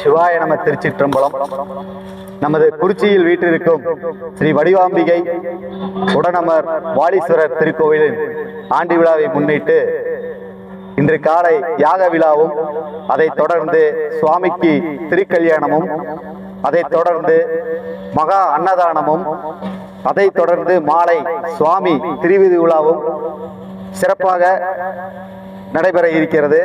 சிவாய நம திருச்சிற்றம்பலம். நமது குறிச்சியில் வீற்றிருக்கும் ஸ்ரீ வடிவாம்பிகை உடனமர் வாலீஸ்வரர் திருக்கோவிலின் ஆண்டு விழாவை முன்னிட்டு இன்று காலை யாக விழாவும் அதைத் தொடர்ந்து சுவாமிக்கு திருக்கல்யாணமும் அதைத் தொடர்ந்து மகா அன்னதானமும் அதைத் தொடர்ந்து மாலை சுவாமி திருவிதி விழாவும் சிறப்பாக நடைபெற இருக்கிறது.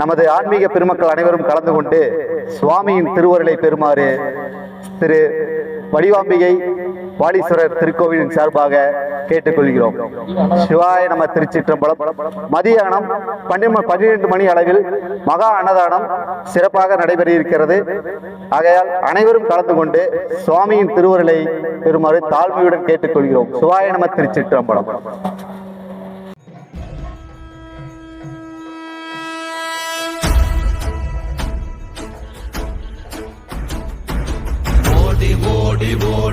நமது ஆன்மீக பெருமக்கள் அனைவரும் கலந்து கொண்டு சுவாமியின் திருவருளை பெறுமாறு திரு வடிவாம்பிகை வாலீஸ்வரர் திருக்கோவிலின் சார்பாக கேட்டுக்கொள்கிறோம். சிவாய நம்ம திருச்சிற்றம்பலம். மதியானம் பன்னிரண்டு பன்னிரெண்டு மணி அளவில் மகா அன்னதானம் சிறப்பாக நடைபெற இருக்கிறது. ஆகையால் அனைவரும் கலந்து கொண்டு சுவாமியின் திருவருளை பெறுமாறு தாழ்மையுடன் கேட்டுக்கொள்கிறோம். சிவாய நம திருச்சிற்றம்பலம்.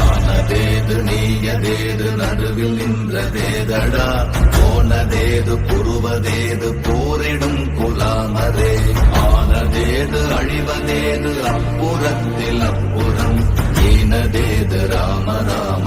ஆனதேது நீயதேது நடுவில் நின்றதேதடா. போனதேது புருவதேது போரிடும் அப்புறத்தில் அப்புறம். ஈனதேது ராம ராம